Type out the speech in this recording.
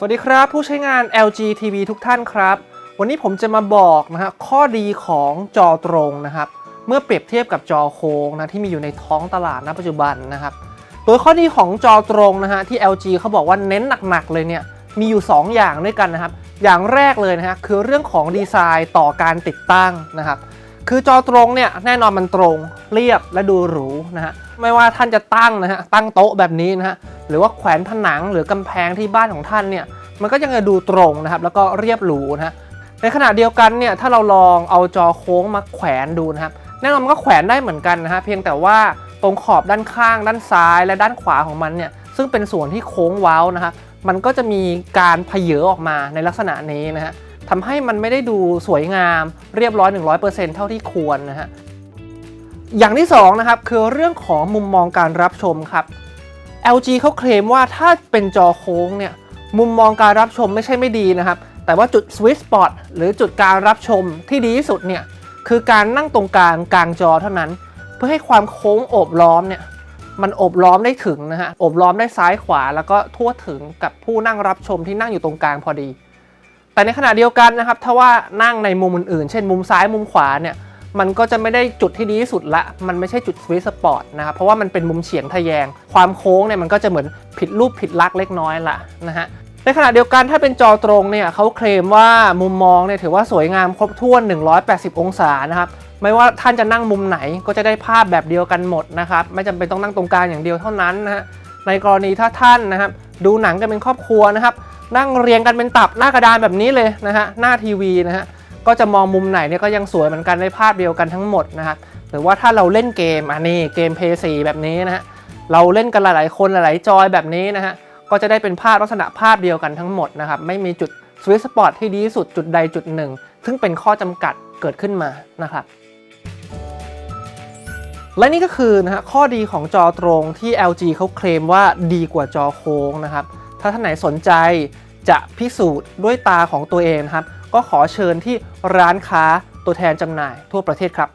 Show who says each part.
Speaker 1: สวัสดีครับ ผู้ใช้งาน LG TV ทุกท่านครับ วันนี้ผมจะมาบอกนะฮะข้อดีของจอตรงนะครับ เมื่อเปรียบเทียบกับจอโค้งนะที่มีอยู่ในท้องตลาดณปัจจุบันนะครับ โดยข้อดีของจอตรงนะฮะที่ LG เขาบอกว่าเน้นหนักๆเลยเนี่ยมีอยู่ 2 อย่างด้วยกันนะครับ อย่างแรกเลยนะฮะคือเรื่องของดีไซน์ต่อการติดตั้งนะครับ คือจอตรงเนี่ยแน่นอนมันตรงเรียบและดูหรูนะฮะไม่ว่าท่านจะตั้งนะฮะตั้งโต๊ะแบบนี้นะฮะหรือว่าแขวนผนังหรือกำแพงที่บ้านของท่านเนี่ยมันก็ยังจะดูตรงนะครับแล้วก็เรียบหรูนะฮะในขณะเดียวกันเนี่ยถ้าเราลองเอาจอโค้งมาแขวนดูนะครับแน่นอนมันก็แขวนได้เหมือนกันนะฮะเพียงแต่ว่าตรงขอบด้านข้าง ด้านซ้ายและด้านขวาของมันเนี่ยซึ่งเป็นส่วนที่โค้งเว้านะครับมันก็จะมีการเพเยอออกมาในลักษณะนี้นะฮะ ทำให้มันไม่ได้ดูสวยงามเรียบร้อย 100%เท่าที่ควรนะฮะอย่างที่2นะครับคือเรื่องของมุมมองการรับชมครับ LG เขาเคลมว่าถ้าเป็นจอโค้งเนี่ยมุมมองการรับชมไม่ใช่ไม่ดีนะครับ แต่ว่าจุด sweet spot หรือจุดการรับชมที่ดีที่สุดเนี่ยคือการนั่งตรงกลางกลางจอเท่านั้น เพื่อให้ความโค้งโอบล้อมเนี่ยมันโอบล้อมได้ถึงนะฮะโอบล้อมได้ซ้ายขวา แล้วก็ทั่วถึงกับผู้นั่งรับชมที่นั่งอยู่ตรงกลางพอดี แต่ในขณะเดียวกันนะครับถ้าว่านั่งในมุมอื่นๆ เช่นมุมซ้ายมุมขวาเนี่ยมันก็จะไม่ได้จุดที่ดีที่สุดละ มันไม่ใช่จุดสวิตสปอร์ตนะครับ เพราะว่ามันเป็นมุมเฉียงทะแยง ความโค้งเนี่ยมันก็จะเหมือนผิดรูปผิดลักษณ์เล็กน้อยละนะฮะ ในขณะเดียวกันถ้าเป็นจอตรงเนี่ยเขาเคลมว่ามุมมองเนี่ยถือว่าสวยงามครบถ้วน 180 องศานะครับ ไม่ว่าท่านจะนั่งมุมไหนก็จะได้ภาพแบบเดียวกันหมดนะครับ ไม่จำเป็นต้องนั่งตรงกลางอย่างเดียวเท่านั้นนะฮะ ในกรณีถ้าท่านนะครับดูหนังกันเป็นครอบครัวนะครับ นั่งเรียงกันเป็นตับหน้ากระดานแบบนี้เลยนะฮะหน้าทีวีนะฮะก็จะมองมุมไหนเนี่ยก็ยังสวยเหมือนกันได้ภาพเดียวกันทั้งหมดนะครับหรือว่าถ้าเราเล่นเกมอันนี้เกมเพย์สีแบบนี้นะฮะเราเล่นกันหลายๆคนหลายๆจอยแบบนี้นะฮะก็จะได้เป็นภาพลักษณะภาพเดียวกันทั้งหมดนะครับไม่มีจุดสวิตสปอตที่ดีที่สุดจุดใดจุดหนึ่ง ซึ่งเป็นข้อจำกัดเกิดขึ้นมานะครับและนี่ก็คือนะฮะข้อดีของจอตรงที่ LG เขาเคลมว่าดีกว่าจอโค้งนะครับ ถ้าท่านไหนสนใจจะพิสูจน์ด้วยตาของตัวเองนะครับ ก็ขอเชิญที่ร้านค้าตัวแทนจำหน่ายทั่วประเทศครับ